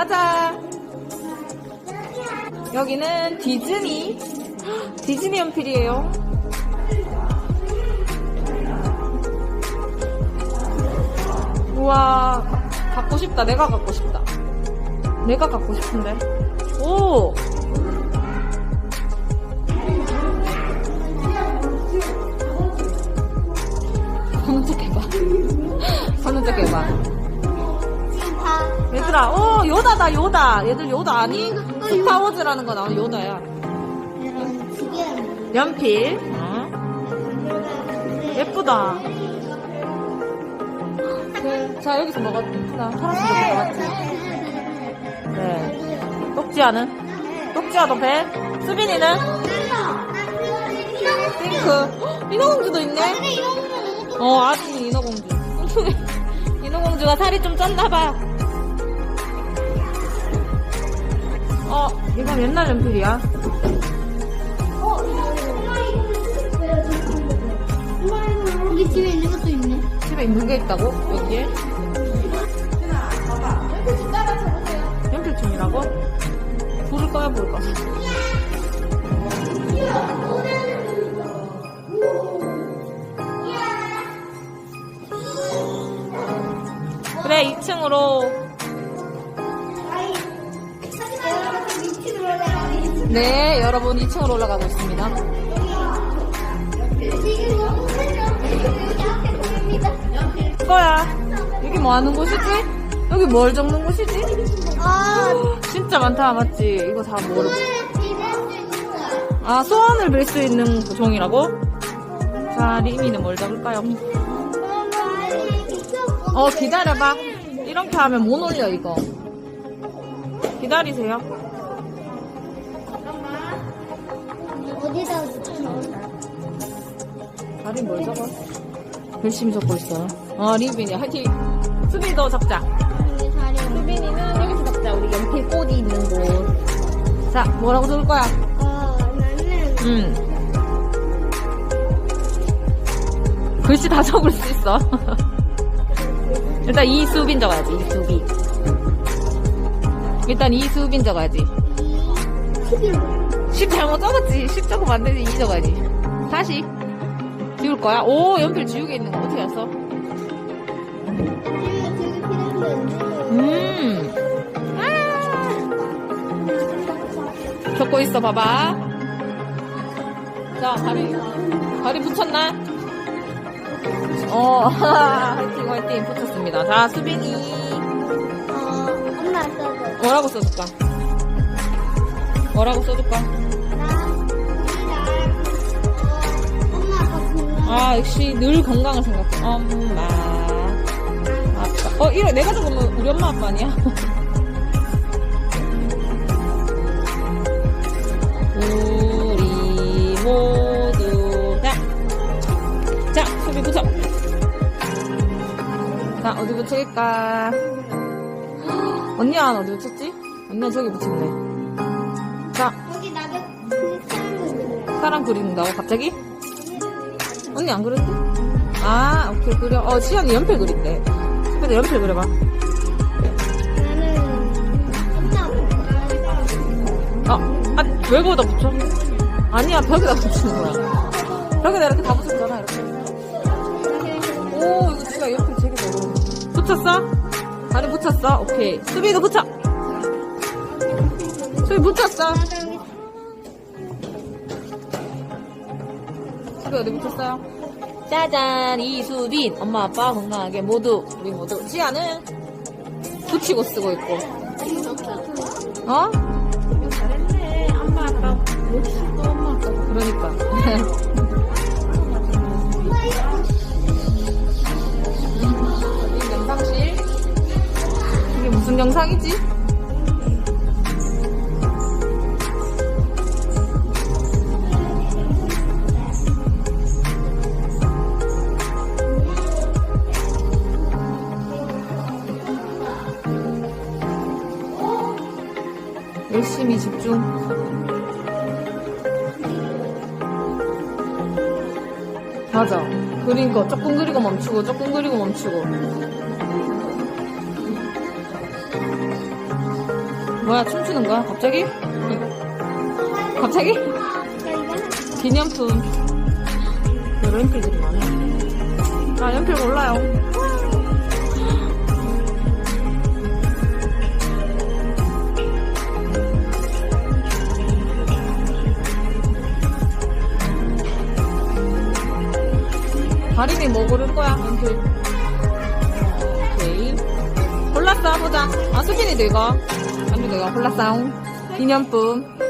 가자! 여기는 디즈니. 헉, 디즈니 연필이에요. 우와, 가- 갖고 싶다. 내가 갖고 싶다. 내가 갖고 싶은데. 오! 손은 쪽 해봐. 얘들아, 오, 요다다, 요다. 얘들 요다 아니? 스타워즈라는 거 나오는 요다야. 여러분 지금 연필. 어? 예쁘다. 그, 자, 여기서 뭐가 예쁘다. 파란색 거 맞지? 네. 똑지아는? 똑지아도 배? 수빈이는? 핑크. 헉, 인어공주도 있네? 너무 어, 아진이 인어공주. 인어공주가 살이 좀 쪘나봐. 옛날 연필이야. 우리 집에 있는 것도 있네. 집에 있는 게 있다고? 여기에? 연필춤이라고? 불을 꺼야 불을 꺼. 그래, 2층으로. 네, 여러분 2층으로 올라가고 있습니다. 거야. 여기 뭐 하는 곳이지? 여기 뭘 적는 곳이지? 아, 진짜 많다, 맞지? 이거 다 거야. 아, 소원을 빌 수 있는 종이라고? 자, 리미는 뭘 적을까요? 어, 기다려봐. 이렇게 하면 못 올려, 이거. 기다리세요. 어디다 붙여넣어? 다리 뭘 적어? 열심히 적고 있어요. 어, 리빈이 화이팅! 수빈이도 적자. 수빈이는 여기서 적자. 우리 연필 꽃이 있는 곳. 자, 뭐라고 적을 거야? 어, 나는 음. 글씨 다 적을 수 있어. 일단 이수빈 적어야지, 이수빈. 일단 이수빈 적어야지. 11호. 10 잘못 적었지. 10 적으면 안 되지. 2 적어야지. 다시. 지울 거야? 오, 연필 지우개 있는 거 어떻게 알았어? 음. 아. 적고 있어, 봐봐. 자, 다리, 다리 붙였나? 어, 화이팅, 화이팅, 붙였습니다. 자, 수빈이. 어, 엄마 써줘. 뭐라고 써줄까? 뭐라고 써줄까? 아, 역시 늘 건강을 생각해. 엄마, 아빠. 어, 이래, 내가 적으면 우리 엄마 아빠 아니야? 우리 모두, 자. 자, 수비 붙여. 자, 어디 붙일까? 언니야, 어디 붙였지? 언니야, 저기 붙였네. 자, 여기 나도 그 사람 그린다고, 갑자기? 언니 안 그렸대? 아, 오케이, 그려. 어, 시연이 연필 그린대. 근데 연필 그려봐. 아빠. 아, 아, 왜 거기다 붙여? 아니야, 벽에다 붙이는 거야. 벽에다 이렇게 다 붙이잖아, 이렇게. 오, 이거 진짜 연필 되게 더러워. 붙였어? 다리 붙였어? 오케이. 수비도 붙여! 붙였어? 수비 어디 붙였어요? 짜잔, 이수빈. 엄마, 아빠 건강하게 모두, 우리 모두. 지아는 붙이고 쓰고 있고. 어? 잘했네. 엄마, 아빠. 역시 또 엄마, 아빠. 그러니까. 이게 무슨 영상이지? 열심히 집중. 맞아. 그린 거 조금 그리고 멈추고 조금 그리고 멈추고. 뭐야, 춤추는 거야? 갑자기? 갑자기? 기념품. 연필들이 많아. 아, 연필 몰라요. 다림이 뭐 고를 거야? 연필. 오케이. 골랐어, 보자. 아, 수진이도 이거. 아니, 내가 골랐어. 기념품.